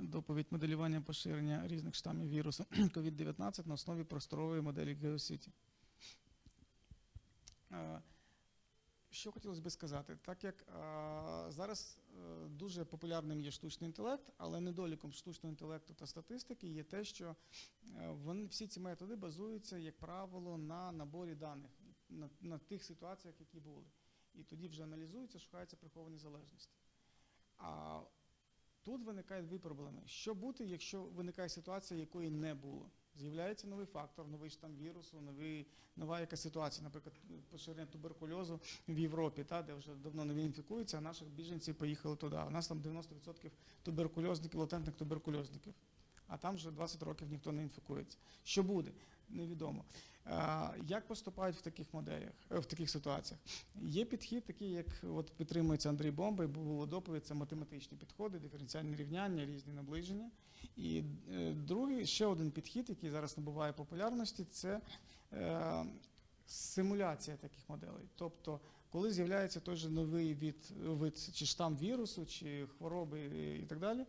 доповідь моделювання поширення різних штамів вірусу COVID-19 на основі просторової моделі GeoCity. Що хотілося би сказати, так як зараз е, дуже популярним є штучний інтелект, але недоліком штучного інтелекту та статистики є те, що е, вони, всі ці методи базуються, як правило, на наборі даних, на, на тих ситуаціях, які були. І тоді вже аналізуються, шукаються приховані залежності. А тут виникають дві проблеми. Що бути, якщо виникає ситуація, якої не було? З'являється новий фактор, новий штам вірусу, новий, нова якась ситуація, наприклад, поширення туберкульозу в Європі, та, де вже давно не інфікуються, а наших біженців поїхали туди. У нас там 90% туберкульозників, латентних туберкульозників. А там вже 20 років ніхто не інфікується. Що буде? Невідомо. Як поступають в таких моделях, е, в таких ситуаціях? Є підхід, такий, як от підтримується Андрій Бомба, і було доповідь, це математичні підходи, диференціальні рівняння, різні наближення. І е, другий, ще один підхід, який зараз набуває популярності, це е, симуляція таких моделей. Тобто, коли з'являється той же новий від, вид чи штам вірусу, чи хвороби і так далі.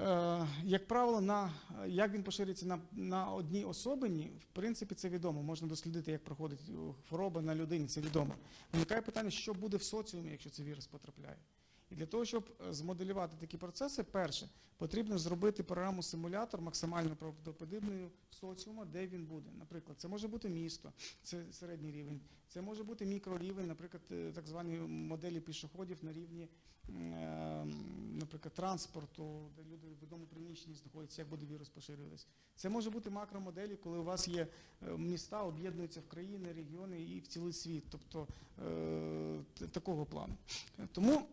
Е, Як правило, на як він поширюється на, на одній особині, в принципі, це відомо. Можна дослідити, як проходить е, хвороба на людині, це відомо. Виникає питання, що буде в соціумі, якщо цей вірус потрапляє. І для того, щоб е, змоделювати такі процеси, перше, потрібно зробити програму симулятор максимально правдоподібною соціума, де він буде. Наприклад, це може бути місто, це середній рівень, це може бути мікрорівень, наприклад, е, так звані моделі пішоходів на рівні, е, наприклад, транспорту, де люди в одному приміщенні знаходяться, як буде вірус поширюватися. Це може бути макромоделі, коли у вас є міста, об'єднуються в країни, регіони і в цілий світ, тобто такого плану. Тому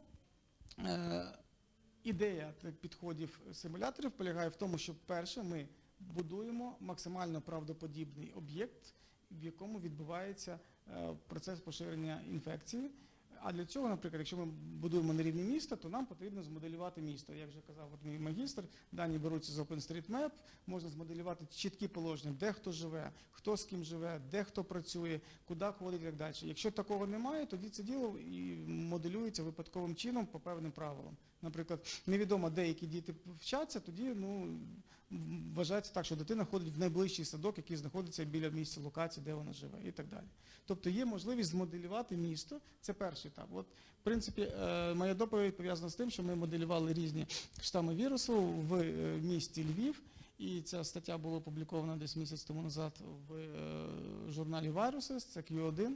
Ідея тих підходів симуляторів полягає в тому, що перше ми будуємо максимально правдоподібний об'єкт, в якому відбувається е, процес поширення інфекції. А для цього, наприклад, якщо ми будуємо на рівні міста, то нам потрібно змоделювати місто. Як вже казав от мій магістр, дані беруться з OpenStreetMap, можна змоделювати чіткі положення, де хто живе, хто з ким живе, де хто працює, куди ходить і так далі. Якщо такого немає, тоді це діло і моделюється випадковим чином по певним правилам. Наприклад, невідомо, де які діти вчаться, тоді ну, вважається так, що дитина ходить в найближчий садок, який знаходиться біля місця локації, де вона живе, і так далі. Тобто є можливість змоделювати місто. Це перший етап. От, в принципі, е, моя доповідь пов'язана з тим, що ми моделювали різні штами вірусу в е, місті Львів. І ця стаття була опублікована десь місяць тому назад в е, журналі Viruses, це Q1,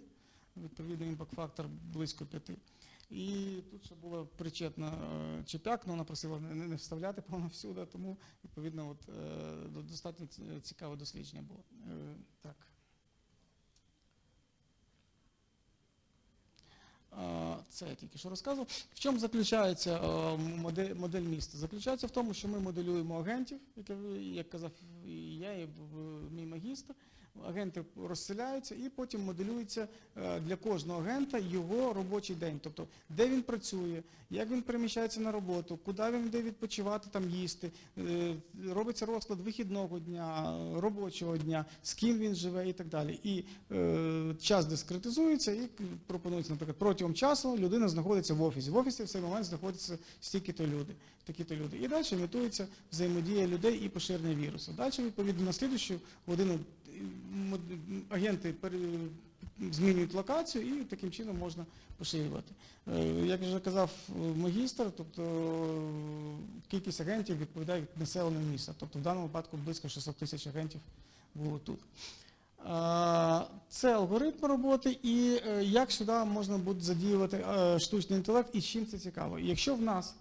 відповідний імпакт-фактор близько п'яти. І тут ще була причетна Чепяк, але вона просила не, вставляти повно всюди, тому відповідно от, достатньо цікаве дослідження було. Так. Це я тільки що розказував. В чому заключається е, модель, модель міста? Заключається в тому, що ми моделюємо агентів, як, казав і я, і мій магістр. Агенти розселяються і потім моделюється е, для кожного агента його робочий день. Тобто, де він працює, як він переміщається на роботу, куди він йде відпочивати, там їсти. Е, Робиться розклад вихідного дня, робочого дня, з ким він живе і так далі. І е, час дискретизується і пропонується, наприклад, протягом часу людина знаходиться в офісі. В офісі в цей момент знаходяться стільки-то люди, такі-то люди. І далі імітується взаємодія людей і поширення вірусу. Далі, відповідно, на слідущу годину агенти змінюють локацію і таким чином можна поширювати. Е, Як вже казав е, магістр, тобто е, кількість агентів відповідає від населення міста. Тобто в даному випадку близько 600 тисяч агентів було тут. Це алгоритм роботи, і як сюди можна буде задіювати штучний інтелект, і чим це цікаво. Якщо в нас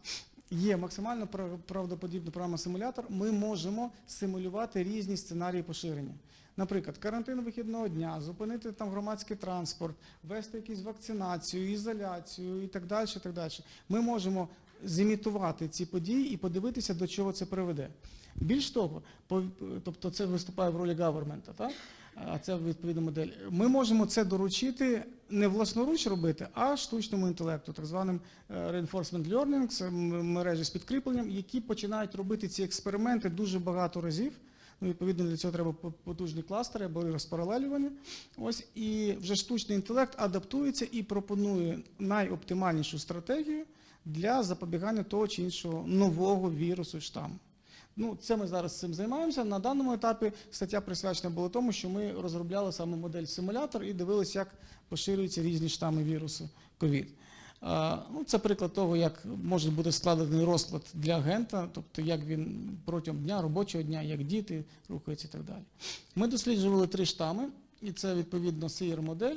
є максимально прав- правдоподібна програма симулятор, ми можемо симулювати різні сценарії поширення. Наприклад, карантин вихідного дня, зупинити там громадський транспорт, вести якусь вакцинацію, ізоляцію і так далі. Так далі. Ми можемо зімітувати ці події і подивитися, до чого це приведе. Більш того, по- тобто це виступає в ролі гавермента, так? а це відповідна модель. Ми можемо це доручити не власноруч робити, а штучному інтелекту, так званим е, reinforcement learning, мережі з підкріпленням, які починають робити ці експерименти дуже багато разів. Ну, відповідно, для цього треба потужні кластери або розпаралелювання. Ось і вже штучний інтелект адаптується і пропонує найоптимальнішу стратегію для запобігання того чи іншого нового вірусу штаму. Ну, це ми зараз цим займаємося. На даному етапі стаття присвячена була тому, що ми розробляли саме модель симулятор і дивилися, як поширюються різні штами вірусу COVID. Ну, це приклад того, як може бути складений розклад для агента, тобто як він протягом дня, робочого дня, як діти рухаються і так далі. Ми досліджували три штами, і це відповідно сир модель.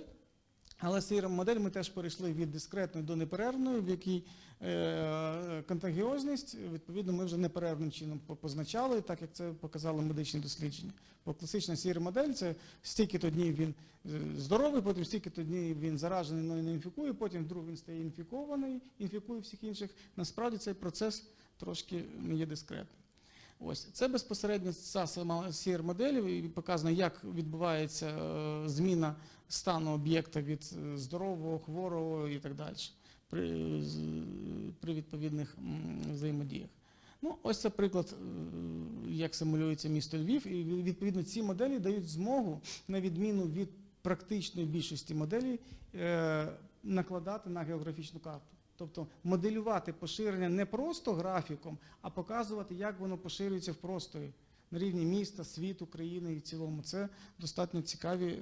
Але CIR модель ми теж перейшли від дискретної до неперервної, в якій е, контагіозність, відповідно, ми вже неперервним чином позначали, так як це показали медичні дослідження. Бо класична CIR модель це стільки-то днів він е, здоровий, потім стільки-то днів він заражений, але не інфікує, потім вдруг він стає інфікований, інфікує всіх інших. Насправді цей процес трошки не є дискретним. Ось це безпосередньо ця сама CR модель і показано, як відбувається е, зміна стану об'єкта від е, здорового, хворого і так далі при, при відповідних взаємодіях. Ну, ось це приклад, е, як симулюється місто Львів, і відповідно ці моделі дають змогу, на відміну від практичної більшості моделей, накладати на географічну карту. Тобто моделювати поширення не просто графіком, а показувати, як воно поширюється в просторі на рівні міста, світу, країни і в цілому. Це достатньо цікаві е,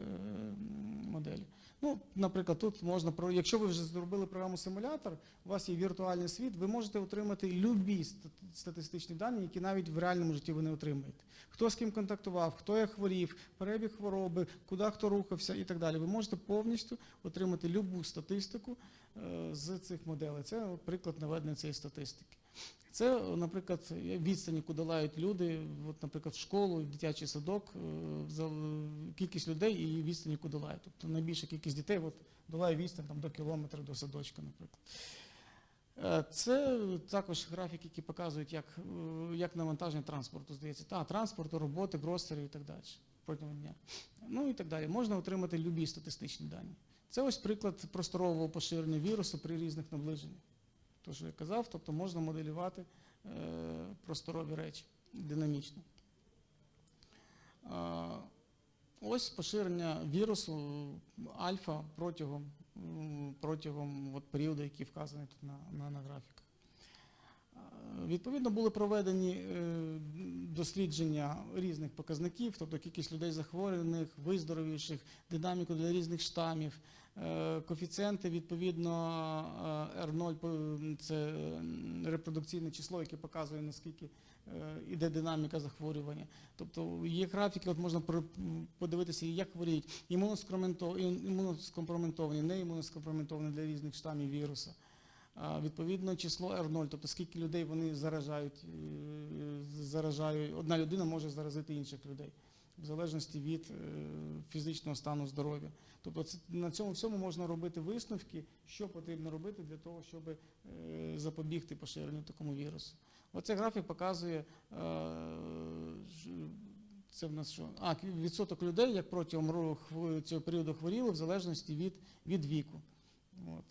моделі. Ну, наприклад, тут можна якщо ви вже зробили програму симулятор, у вас є віртуальний світ, ви можете отримати любі стат- статистичні дані, які навіть в реальному житті ви не отримаєте. Хто з ким контактував, хто як хворів, перебіг хвороби, куди хто рухався і так далі. Ви можете повністю отримати любу статистику е, з цих моделей. Це приклад наведення цієї статистики. Це, наприклад, відстані, куди долають люди, от, наприклад, в школу, в дитячий садок, е, кількість людей і відстані, куди долають. Тобто найбільша кількість дітей от, долає відстань там, до кілометра до садочка, наприклад. Е, Це також графіки, які показують, як, е, як навантаження транспорту здається. Та, транспорту, роботи, гростерів і так далі протягом дня. Ну і так далі. Можна отримати любі статистичні дані. Це ось приклад просторового поширення вірусу при різних наближеннях. То, що я казав, тобто можна моделювати е, просторові речі динамічно. Ось поширення вірусу альфа протягом, протягом от, періоду, який вказаний тут на, на, на графіках. Відповідно, були проведені е, дослідження різних показників, тобто кількість людей захворюваних, виздоровівших, динаміку для різних штамів, е, коефіцієнти, відповідно, е, R0 це репродукційне число, яке показує, наскільки е, іде динаміка захворювання. Тобто є графіки, от можна подивитися, як хворіють імуноскомпроментовані, не імуноскомпроментовані для різних штамів віруса. Відповідно, число R0, тобто скільки людей вони заражають, е, заражають. Одна людина може заразити інших людей, в залежності від е, фізичного стану здоров'я. Тобто на цьому всьому можна робити висновки, що потрібно робити для того, щоб е, запобігти поширенню такому вірусу. Оцей графік показує, це в нас що? А, відсоток людей, як протягом ро- цього періоду хворіли, в залежності від, від віку. От.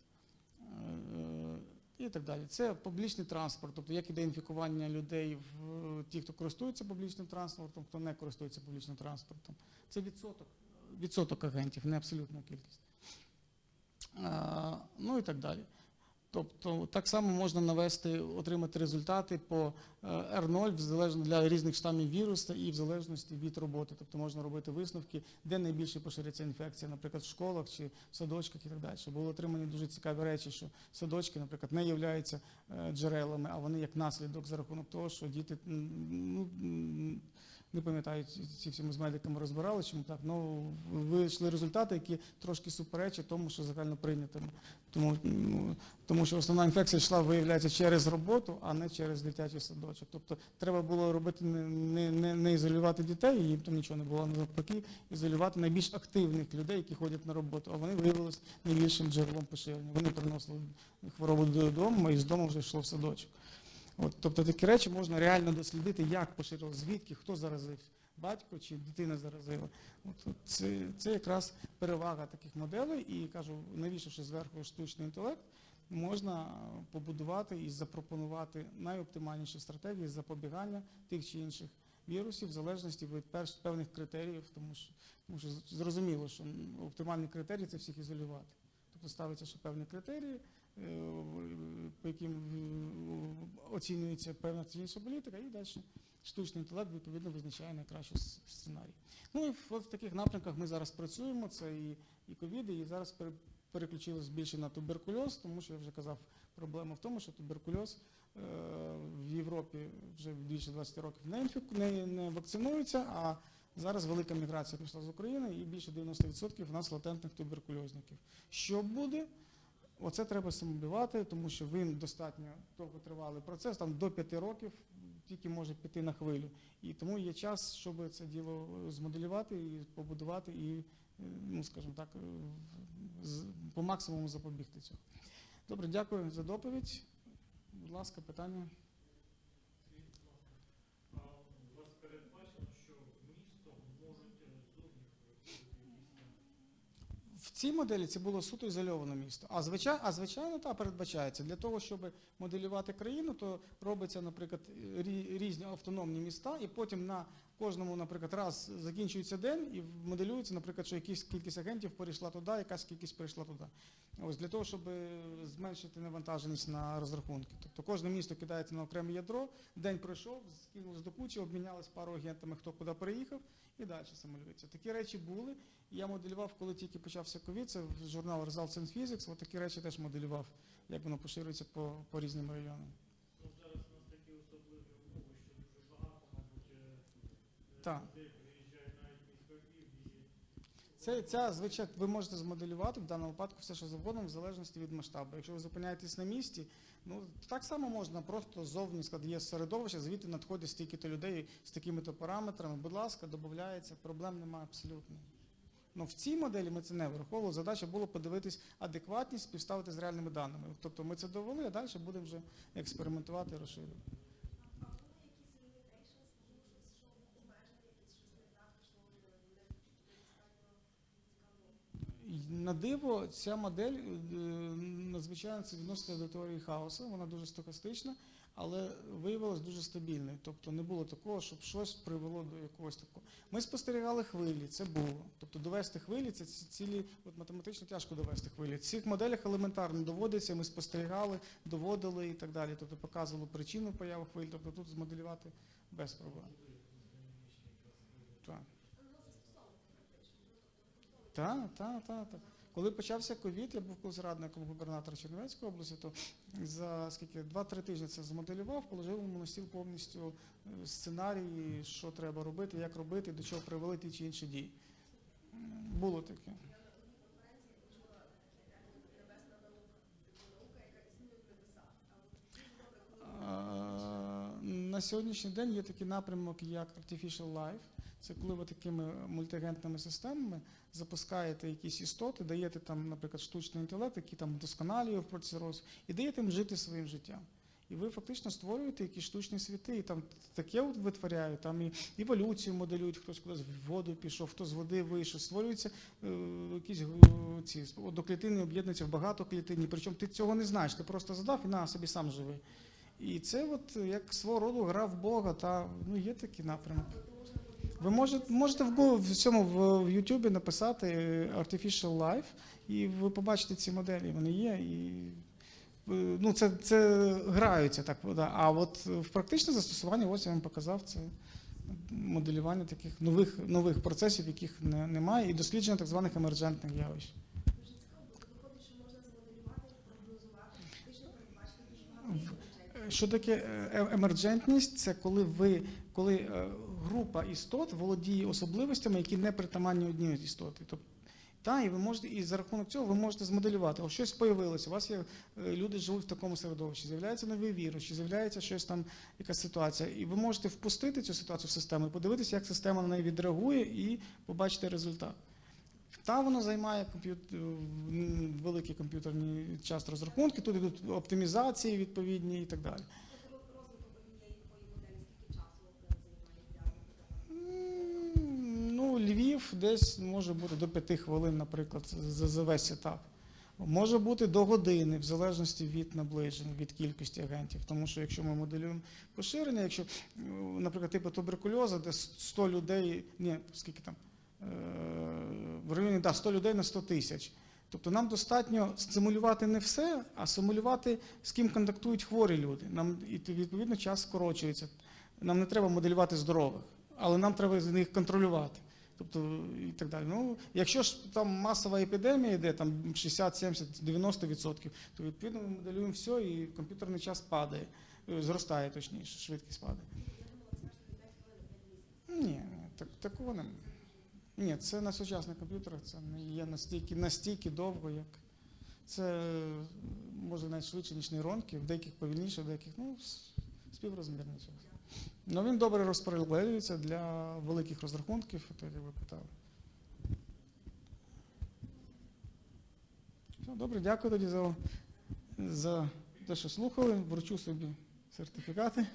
Е, І так далі. Це публічний транспорт, тобто як іде інфікування людей в ті, хто користується публічним транспортом, хто не користується публічним транспортом. Це відсоток, відсоток агентів, не абсолютна кількість. Ну і так далі. Тобто так само можна навести, отримати результати по е, R0 в залежно для різних штамів вірусу і в залежності від роботи. Тобто можна робити висновки, де найбільше поширюється інфекція, наприклад, в школах чи в садочках і так далі. Були отримані дуже цікаві речі, що садочки, наприклад, не являються е, джерелами, а вони як наслідок за рахунок того, що діти ну, не пам'ятаю, ці- всі ми з медиками розбирали, чому так. Ну вийшли результати, які трошки суперечать тому, що загально прийнятому. Тому, ну, тому що основна інфекція йшла, виявляється, через роботу, а не через дитячий садочок. Тобто треба було робити не, не, не, ізолювати дітей, їм там нічого не було навпаки, ізолювати найбільш активних людей, які ходять на роботу. А вони виявилися найбільшим джерелом поширення. Вони приносили хворобу додому, і з дому вже йшло в садочок. От, тобто такі речі можна реально дослідити, як поширило, звідки, хто заразив, батько чи дитина заразила. От, це, це якраз перевага таких моделей, і кажу, навішавши зверху штучний інтелект, можна побудувати і запропонувати найоптимальніші стратегії запобігання тих чи інших вірусів в залежності від перш- певних критеріїв, тому що, тому що зрозуміло, що м, оптимальний критерій це всіх ізолювати. Тобто ставиться ще певні критерії, по яким е, оцінюється певна цінність політика, і далі штучний інтелект відповідно визначає найкращий сценарій. Ну і в- в таких напрямках ми зараз працюємо. Це і, ковід, і зараз пере- переключились більше на туберкульоз, тому що я вже казав, проблема в тому, що туберкульоз е, в Європі вже більше 20 років не, не, не вакцинується, а зараз велика міграція пішла з України і більше 90% в нас латентних туберкульозників. Що буде? Оце треба самобивати, тому що він достатньо довготривалий процес, там до 5 років тільки може піти на хвилю. І тому є час, щоб це діло змоделювати і побудувати, і, е, ну скажімо так, е, по максимуму запобігти цього. Добре, дякую за доповідь. Будь ласка, питання. А у вас передбачено, що в місто можуть е, зовні приходити якісь там В цій моделі це було суто ізольоване місто. А звичайно, а звичайно, та передбачається. Для того, щоб моделювати країну, то робиться, наприклад, рі- різні автономні міста, і потім на кожному, наприклад, раз закінчується день і моделюється, наприклад, що якась кількість агентів перейшла туди, якась кількість перейшла туди. Ось для того, щоб е, зменшити навантаженість на розрахунки. Тобто кожне місто кидається на окреме ядро, день пройшов, скинулись до кучі, обмінялись пару агентами, хто куди переїхав, і далі це малюється. Такі речі були. Я моделював, коли тільки почався ковід, це журнал Results in Physics, от такі речі теж моделював, як воно поширюється по, по різним районам. Ну, зараз у нас такі особливі умови, що дуже багато, мабуть, е, е, Так. Це ця звичайно, ви можете змоделювати в даному випадку все, що завгодно, в залежності від масштабу. Якщо ви зупиняєтесь на місці, ну так само можна просто зовні сказати, є середовище, звідти надходять стільки-то людей з такими-то параметрами. Будь ласка, додається, проблем немає абсолютно. Ну в цій моделі ми це не враховували. Задача було подивитись адекватність, співставити з реальними даними. Тобто ми це довели, а далі будемо вже експериментувати розширювати. А були якісь limitations, можливо, щось, що обмеження, якісь щось не так, що не не достатньо цікаво. І На диво, ця модель е, надзвичайно це відноситься до теорії хаосу, вона дуже стохастична, але виявилась дуже стабільною. Тобто не було такого, щоб щось привело до якогось такого. Ми спостерігали хвилі, це було. Тобто довести хвилі це цілі, от математично тяжко довести хвилі. В цих моделях елементарно доводиться, ми спостерігали, доводили і так далі. Тобто показували причину появи хвиль, тобто тут змоделювати без проблем. Так. Так, так, так, Та. Коли почався ковід, я був колись радником губернатора Чернівецької області, то за скільки два-три тижні це змоделював, положив йому на стіл повністю е, сценарії, що треба робити, як робити, до чого привели ті чи інші дії. Було таке. Я на одній конференції почула термін небесна наука, типу наука, яка існує в небесах. А от дуже добре, коли Е, На сьогоднішній день є такий напрямок, як Artificial Life. Це коли ви такими мультиагентними системами запускаєте якісь істоти, даєте там, наприклад, штучний інтелект, який там вдосконалює в процесі розвитку, і даєте їм жити своїм життям. І ви фактично створюєте якісь штучні світи, і там таке витворяють, там і еволюцію моделюють, хтось кудись в воду пішов, хто з води вийшов, створюються е, якісь е, ці одноклітини об'єднуються в багатоклітинні. Причому ти цього не знаєш, ти просто задав і на собі сам живи. І це от як свого роду гра в Бога, та ну є такий напрямок. Ви можете, можете в, цьому в, YouTube написати е, Artificial Life, і ви побачите ці моделі. Вони є. І, е, ну, це, це граються так. Да. А от в практичне застосування, ось я вам показав це моделювання таких нових, нових процесів, яких не, немає, і дослідження так званих емерджентних явищ. дуже цікаво, бо виходить, що можна змоделювати, прогнозувати, фактично передбачити дуже багато В- речей. Е, Що таке е, емерджентність? Це коли ви коли е, група істот володіє особливостями, які не притаманні одній істоті. Тобто, та, і ви можете, і за рахунок цього ви можете змоделювати. О, щось появилося. У вас є е, люди живуть в такому середовищі, з'являється новий вірус, чи з'являється щось там, якась ситуація. І ви можете впустити цю ситуацію в систему і подивитися, як система на неї відреагує, і побачити результат. Та воно займає комп'ют... м, великий комп'ютерний час розрахунки, тут йдуть оптимізації відповідні і так далі. Ну, Львів десь може бути до п'яти хвилин, наприклад, за, весь етап. Може бути до години, в залежності від наближень, від кількості агентів. Тому що якщо ми моделюємо поширення, якщо, е, наприклад, типу туберкульозу, де 100 людей, ні, скільки там, е, в районі да, 100 людей на 100 тисяч, Тобто нам достатньо стимулювати не все, а симулювати, з ким контактують хворі люди. Нам і відповідно час скорочується. Нам не треба моделювати здорових, але нам треба з них контролювати. Тобто і так далі. Ну, якщо ж там масова епідемія йде, там 60, 70, 90 відсотків, то відповідно ми моделюємо все, і комп'ютерний час падає, е, зростає точніше, швидкість падає. Ні, так, такого немає. Ні, це на сучасних комп'ютерах це не є настільки, настільки довго, як це може навіть швидше, ніж нейронки, в деяких повільніше, в деяких ну, с- співрозмірно цього. Ну він добре розпаралелюється для великих розрахунків, як ви питали. Все, добре, дякую тоді за, за те, що слухали. Вручу собі сертифікати.